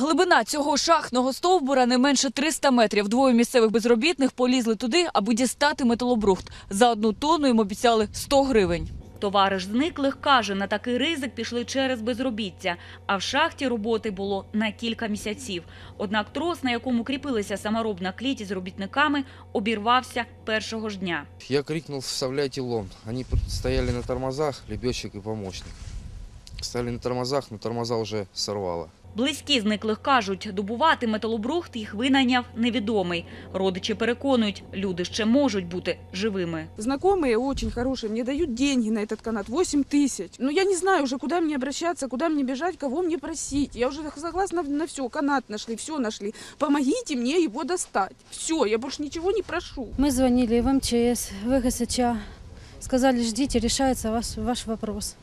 Глибина цього шахтного стовбура не менше 300 метрів. Двоє місцевих безробітних полізли туди, аби дістати металобрухт. За одну тонну їм обіцяли 100 гривень. Товариш зниклих каже, на такий ризик пішли через безробіття, а в шахті роботи було на кілька місяців. Однак трос, на якому кріпилася саморобна кліті з робітниками, обірвався першого ж дня. Я крикнул «вставляйте лом». Они пр- стояли на тормозах, лебедчик и помощник. Стояли на тормозах, но тормоза уже сорвало. Близькі зниклих кажуть, добувати металобрухт їх винайняв невідомий. Родичі переконують, люди ще можуть бути живими. Знакомые очень хорошие мне дают деньги на этот канат, 8 тысяч. Но я не знаю уже, куда мне обращаться, куда мне бежать, кого мне просить. Я уже согласна на все, канат нашли, все нашли. Помогите мне его достать. Все, я больше ничего не прошу. Мы звонили в МЧС, в ГСЧ. Сказали, ждите, решается ваш, ваш вопрос.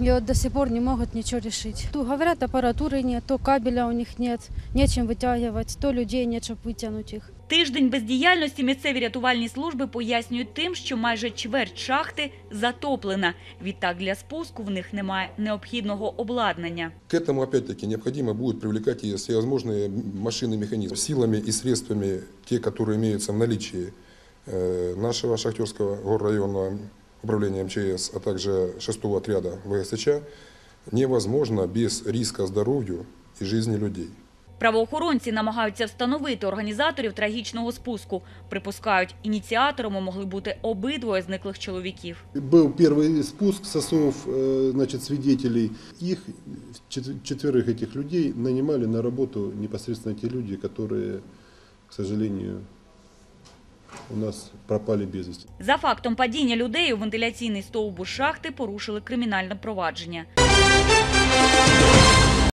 И вот до сих пор не могут ничего решить. То говорят, аппаратуры нет, то кабеля у них нет, нечем вытягивать, то людей нет, чтобы вытянуть их. Тиждень бездіяльності місцеві рятувальні служби пояснюють тим, що майже чверть шахти затоплена. Відтак для спуску в них немає необхідного обладнання. К этому, опять-таки, необходимо будет привлекать и всевозможные машины, механизмы. Силами и средствами, те, которые имеются в наличии э, нашего шахтерского горрайонного управления МЧС, а также шестого отряда ВСЧ, невозможно без риска здоровью и жизни людей. Правоохоронці намагаються встановити організаторів трагічного спуску. Припускають, ініціаторами могли бути обидвоє зниклих чоловіків. Был первый спуск со слов э, значит, свидетелей. Их, чет- четверых этих людей, нанимали на работу непосредственно те люди, которые, к сожалению, у нас пропали без вісті. За фактом падіння людей у вентиляційний стовбур шахти порушили кримінальне провадження.